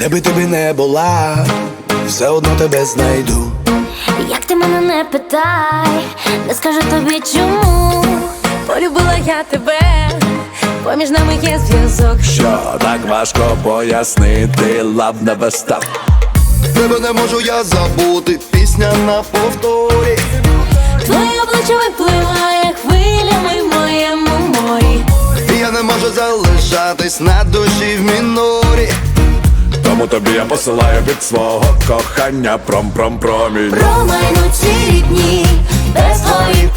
Де би ти би не була, все одно тебе знайду. Як ти мене не питай, не скажу тобі чому. Полюбила я тебе, поміж нами є зв'язок. Що так важко пояснити, love never stop Тебе не можу я забути, пісня на повторі. Твоє обличчя випливає хвилями в моєму морі. І я не можу залишатись на душі в мінорі. Тому тобі я посилаю від свого кохання. Пром-пром-промінь. Промайнуть ці дні, без твоїх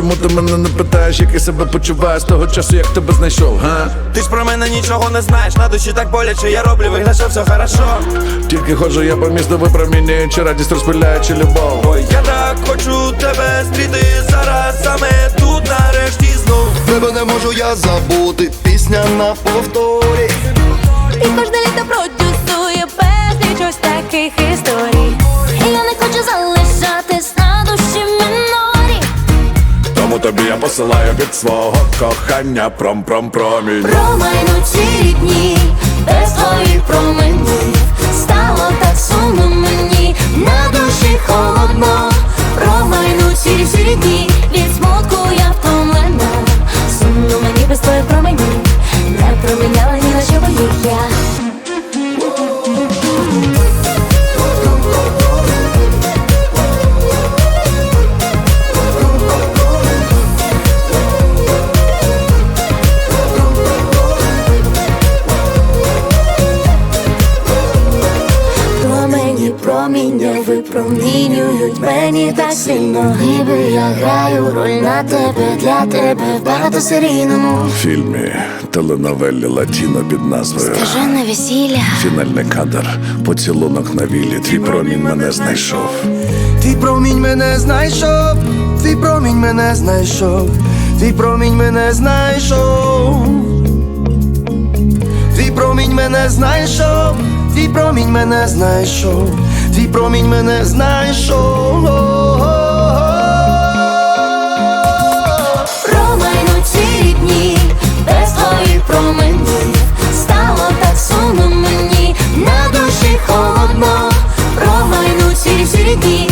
чому ти мене не питаєш, як я себе почуваю з того часу, як тебе знайшов, га? Ти ж про мене нічого не знаєш, на душі так боляче, я роблю вигляд, що все хорошо. Тільки ходжу я по місту випромінюючи радість, розпиляючи любов Ой, я так хочу тебе зустріти зараз, саме тут нарешті знов. Тебе не можу я забути, пісня на повторі. І кожне літо продюсує тобі я посилаю від свого кохання. Пром-пром-промінь. Промайнуть ці дні, без твоїх променів випромінюють мені так сильно. Ніби я граю роль на тебе, для тебе в багатосерійному. Фільмі теленовелі Ладіно під назвою. Скажене весілля. Фінальний кадр, поцілунок на віллі, твій промінь мене знайшов. Твій промінь мене знайшов, твій промінь мене знайшов, твій промінь мене знайшов. Твій промінь мене знайшов, твій промінь мене знайшов, твій промінь мене знайшов. Промайну ці дні, без твоїх променів Стало так сумно мені, на душі холодно Промайну ці дні,